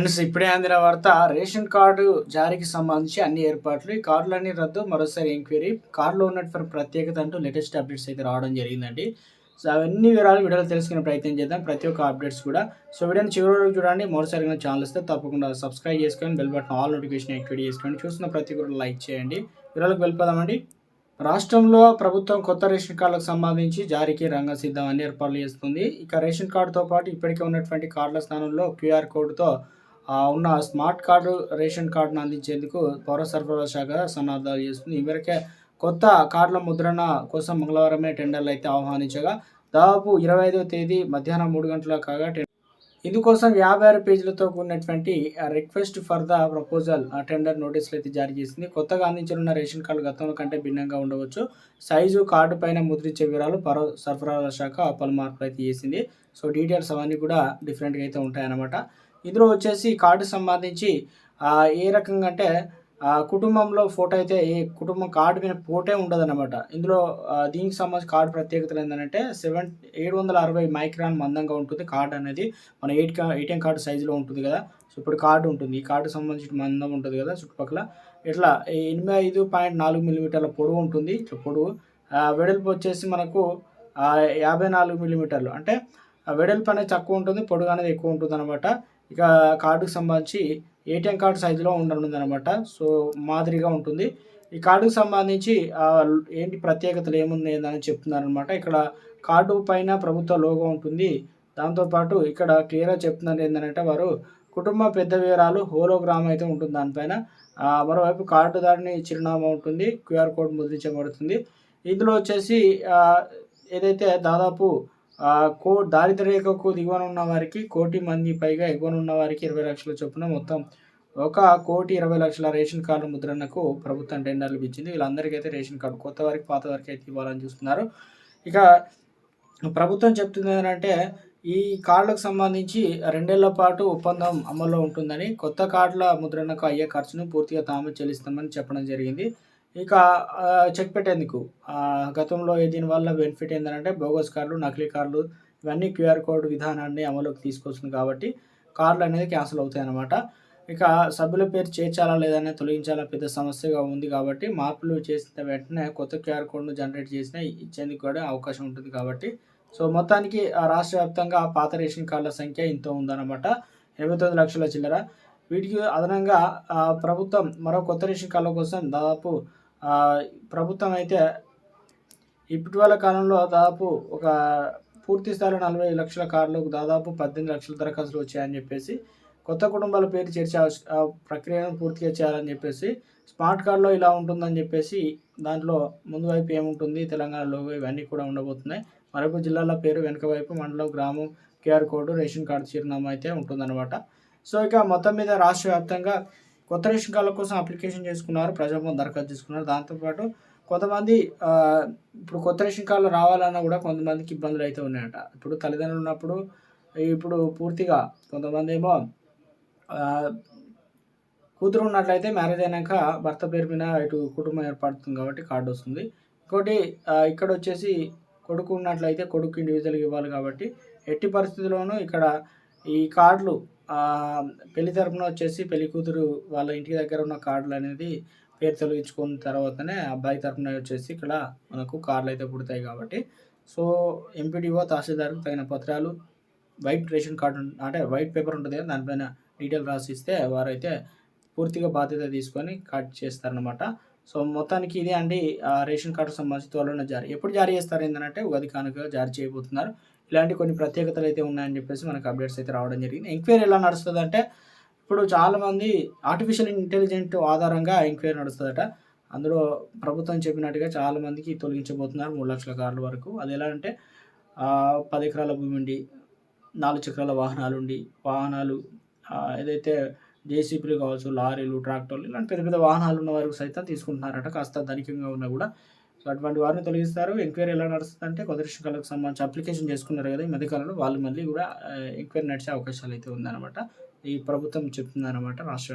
Friends ఇప్పుడే అందిన వార్త రేషన్ కార్డు జారీకి సంబంధించి అన్ని ఏర్పాట్లు. ఈ కార్డులన్నీ రద్దు మరోసారి ఎంక్వైరీ. కార్డులో ఉన్నటువంటి ప్రత్యేకత అంటూ లేటెస్ట్ అప్డేట్స్ అయితే రావడం జరిగిందండి. సో అవన్నీ వివరాలు వీడియోలో తెలుసుకునే ప్రయత్నం చేద్దాం. ప్రతి ఒక్క అప్డేట్స్ కూడా. సో వీడియోని చివరి వరకు చూడండి. మరోసారి ఛానల్ ఇస్తే తప్పకుండా సబ్స్క్రైబ్ చేసుకొని bell button all notification activate చేసుకోండి. చూస్తున్న ప్రతి ఒక్కరు లైక్ చేయండి. వివరాలకు వెళ్ళిపోదామండి. రాష్ట్రంలో ప్రభుత్వం కొత్త రేషన్ కార్డులకు సంబంధించి జారీకి రంగం సిద్ధం అన్ని ఏర్పాట్లు చేస్తుంది. ఇక రేషన్ కార్డుతో పాటు ఇప్పటికే ఉన్నటువంటి కార్డుల స్థానంలో క్యూఆర్ కోడ్తో ఉన్న స్మార్ట్ కార్డు రేషన్ కార్డును అందించేందుకు పౌర సరఫరాల శాఖ సన్నాహాలు చేస్తుంది ఇవరకే కొత్త కార్డుల ముద్రణ కోసం మంగళవారమే టెండర్లు అయితే ఆహ్వానించగా దాదాపు ఇరవై ఐదవ తేదీ మధ్యాహ్నం మూడు గంటల కాగా టెండర్ ఇందుకోసం యాభై ఆరు పేజీలతో కూడినటువంటి request for the proposal tender నోటీసులు అయితే జారీ చేసింది. కొత్తగా అందించనున్న రేషన్ కార్డు గతంలో కంటే భిన్నంగా ఉండవచ్చు. సైజు కార్డు పైన ముద్రించే వివరాలు పౌర సరఫరాల శాఖ పలు మార్పులు అయితే చేసింది. సో డీటెయిల్స్ అవన్నీ కూడా డిఫరెంట్గా అయితే ఉంటాయన్నమాట. ఇందులో వచ్చేసి కార్డు సంబంధించి ఏ రకంగా అంటే కుటుంబంలో ఫోటో అయితే ఏ కుటుంబం కార్డు మీద ఫోటో ఉండదన్నమాట. ఇందులో దీనికి సంబంధించి కార్డు ప్రత్యేకతలు ఏంటంటే సెవెన్ ఏడు వందల అరవై మైక్రాన్ మందంగా ఉంటుంది కార్డు అనేది. మన ఎయిట్ ఏటీఎం కార్డు సైజులో ఉంటుంది కదా. సో ఇప్పుడు కార్డు ఉంటుంది. ఈ కార్డు సంబంధించిన మందం ఉంటుంది కదా చుట్టుపక్కల. ఇట్లా ఈ ఎనభై ఐదు పాయింట్ నాలుగు మిల్లీమీటర్ల పొడవు ఉంటుంది. ఇట్లా పొడవు. ఆ, వెడల్పు వచ్చేసి మనకు యాభై నాలుగు మిల్లీమీటర్లు. అంటే వెడల్పు అనేది తక్కువ ఉంటుంది పొడుగు అనేది ఎక్కువ ఉంటుంది అనమాట ఇక కార్డుకు సంబంధించి ఏటీఎం కార్డు సైజులో ఉండనుంది అనమాట సో మాదిరిగా ఉంటుంది. ఈ కార్డుకు సంబంధించి ఏంటి ప్రత్యేకతలు ఏముంది అని చెప్తున్నారనమాట ఇక్కడ కార్డు పైన ప్రభుత్వ లోగో ఉంటుంది. దాంతోపాటు ఇక్కడ క్లియర్గా చెప్తున్నారు ఏంటంటే వారు కుటుంబ పెద్ద వివరాలు హోలోగ్రామ్ అయితే ఉంటుంది దానిపైన మరోవైపు మరోవైపు కార్డుదారుని చిరునామా ఉంటుంది. క్యూఆర్ కోడ్ ముద్రించబడుతుంది. ఇందులో వచ్చేసి ఏదైతే దాదాపు కో దారిద్ర రేఖకు దిగువన ఉన్న వారికి కోటి మంది పైగా ఎగువన ఉన్న వారికి ఇరవై లక్షల చొప్పున మొత్తం ఒక కోటి ఇరవై లక్షల రేషన్ కార్డు ముద్రణకు ప్రభుత్వం టెండర్లు ఇచ్చింది. వీళ్ళందరికీ అయితే రేషన్ కార్డు కొత్త వారికి పాత వారికి అయితే ఇవ్వాలని చూస్తున్నారు. ఇక ప్రభుత్వం చెప్తుంది ఏంటంటే ఈ కార్డులకు సంబంధించి రెండేళ్ళ పాటు ఒప్పందం అమల్లో ఉంటుందని కొత్త కార్డుల ముద్రణకు అయ్యే ఖర్చును పూర్తిగా తాము చెల్లిస్తామని చెప్పడం జరిగింది. ఇక చెక్ పెట్టేందుకు? గతంలో దీనివల్ల బెనిఫిట్ ఏంటంటే బోగస్ కార్డులు నకిలీ కార్డులు ఇవన్నీ క్యూఆర్ కోడ్ విధానాన్ని అమలుకి తీసుకొస్తుంది కాబట్టి కార్డులు అనేది క్యాన్సిల్ అవుతాయి అన్నమాట ఇక సభ్యుల పేరు చేర్చాలా లేదనే తొలగించాలా పెద్ద సమస్యగా ఉంది కాబట్టి మార్పులు చేసిన వెంటనే కొత్త క్యూఆర్ కోడ్ను జనరేట్ చేసిన ఇచ్చేందుకు కూడా అవకాశం ఉంటుంది కాబట్టి. సో మొత్తానికి ఆ రాష్ట్ర వ్యాప్తంగా పాత రేషన్ కార్డుల సంఖ్య ఇంత ఉందన్నమాట. ఎనభై తొమ్మిది లక్షల చిల్లర. వీటికి అదనంగా ప్రభుత్వం మరో కొత్త రేషన్ కార్డుల కోసం దాదాపు ప్రభుత్వం అయితే ఇటీవల కాలంలో దాదాపు ఒక పూర్తి స్థాయిలో నలభై లక్షల కార్లకు దాదాపు పద్దెనిమిది లక్షల దరఖాస్తులు వచ్చాయని చెప్పేసి కొత్త కుటుంబాల పేరు చేర్చే ప్రక్రియను పూర్తిగా చేయాలని చెప్పేసి స్మార్ట్ కార్డులో ఇలా ఉంటుందని చెప్పేసి దాంట్లో ముందు వైపు ఏముంటుంది తెలంగాణలో ఇవన్నీ కూడా ఉండబోతున్నాయి. మరొక జిల్లాల పేరు వెనుక వైపు మండలం గ్రామం క్యూఆర్ కోడ్ రేషన్ కార్డు చిరునామా అయితే ఉంటుందన్నమాట. సో ఇక మొత్తం మీద రాష్ట్ర వ్యాప్తంగా కొత్త రేషన్ కార్డుల కోసం అప్లికేషన్ చేసుకున్నారు ప్రజాభవన్ దరఖాస్తు చేసుకున్నారు. దాంతోపాటు కొంతమంది ఇప్పుడు కొత్త రేషన్ కార్డులు రావాలన్నా కూడా కొంతమందికి ఇబ్బందులు అయితే ఉన్నాయట. ఇప్పుడు తల్లిదండ్రులు ఉన్నప్పుడు ఇప్పుడు పూర్తిగా కొంతమంది ఏమో కూతురు ఉన్నట్లయితే మ్యారేజ్ అయినాక భర్త పేరు మీద ఇటు కుటుంబం ఏర్పడుతుంది కాబట్టి కార్డు వస్తుంది. ఇంకోటి ఇక్కడ వచ్చేసి కొడుకు ఉన్నట్లయితే కొడుకు ఇండివిజువల్గా ఇవ్వాలి కాబట్టి ఎట్టి పరిస్థితుల్లోనూ ఇక్కడ ఈ కార్డులు పెళ్ళి తరపున వచ్చేసి పెళ్ళి కూతురు వాళ్ళ ఇంటి దగ్గర ఉన్న కార్డులు అనేది పేరు తొలగించుకున్న తర్వాతనే అబ్బాయి తరపున వచ్చేసి ఇక్కడ మనకు కార్డులు అయితే పుడతాయి కాబట్టి. సో ఎంపీడీఓ తహసీల్దార్కి తగిన పత్రాలు వైట్ రేషన్ కార్డు అంటే వైట్ పేపర్ ఉంటుంది కదా దానిపైన డీటెయిల్ రాసిస్తే వారైతే పూర్తిగా బాధ్యత తీసుకొని కార్డ్ చేస్తారనమాట సో మొత్తానికి ఇదే అండి. ఆ రేషన్ కార్డు సంబంధించి త్వరలోనే జారీ. ఎప్పుడు జారీ చేస్తారు ఏంటంటే ఉగాది కానుక జారీ చేయబోతున్నారు. ఇలాంటి కొన్ని ప్రత్యేకతలు అయితే ఉన్నాయని చెప్పేసి మనకు అప్డేట్స్ అయితే రావడం జరిగింది. ఎంక్వైరీ ఎలా నడుస్తుంది అంటే ఇప్పుడు చాలామంది ఆర్టిఫిషియల్ ఇంటెలిజెంట్ ఆధారంగా ఎంక్వైరీ నడుస్తుందట. అందులో ప్రభుత్వం చెప్పినట్టుగా చాలామందికి తొలగించబోతున్నారు మూడు లక్షల కార్ల వరకు. అది ఎలా అంటే పది ఎకరాల భూమి ఉండి నాలుగు చక్రాల వాహనాలు ఉండి వాహనాలు ఏదైతే జేసీబీలు కావచ్చు లారీలు ట్రాక్టర్లు ఇలాంటి పెద్ద పెద్ద వాహనాలు ఉన్న వరకు సైతం తీసుకుంటున్నారట. కాస్త ధనికంగా ఉన్నా కూడా సో అటువంటి వారిని తొలగిస్తారు. ఎంక్వైరీ ఎలా నడుస్తుంది అంటే కొత్త రేషన్ సంబంధించి అప్లికేషన్ చేసుకున్నారు కదా ఈ మధ్యకాలంలో వాళ్ళు మళ్ళీ కూడా ఎంక్వైరీ నడిచే అవకాశాలు అయితే ఉందన్నమాట. ఈ ప్రభుత్వం చెప్తుందన్నమాట రాష్ట్ర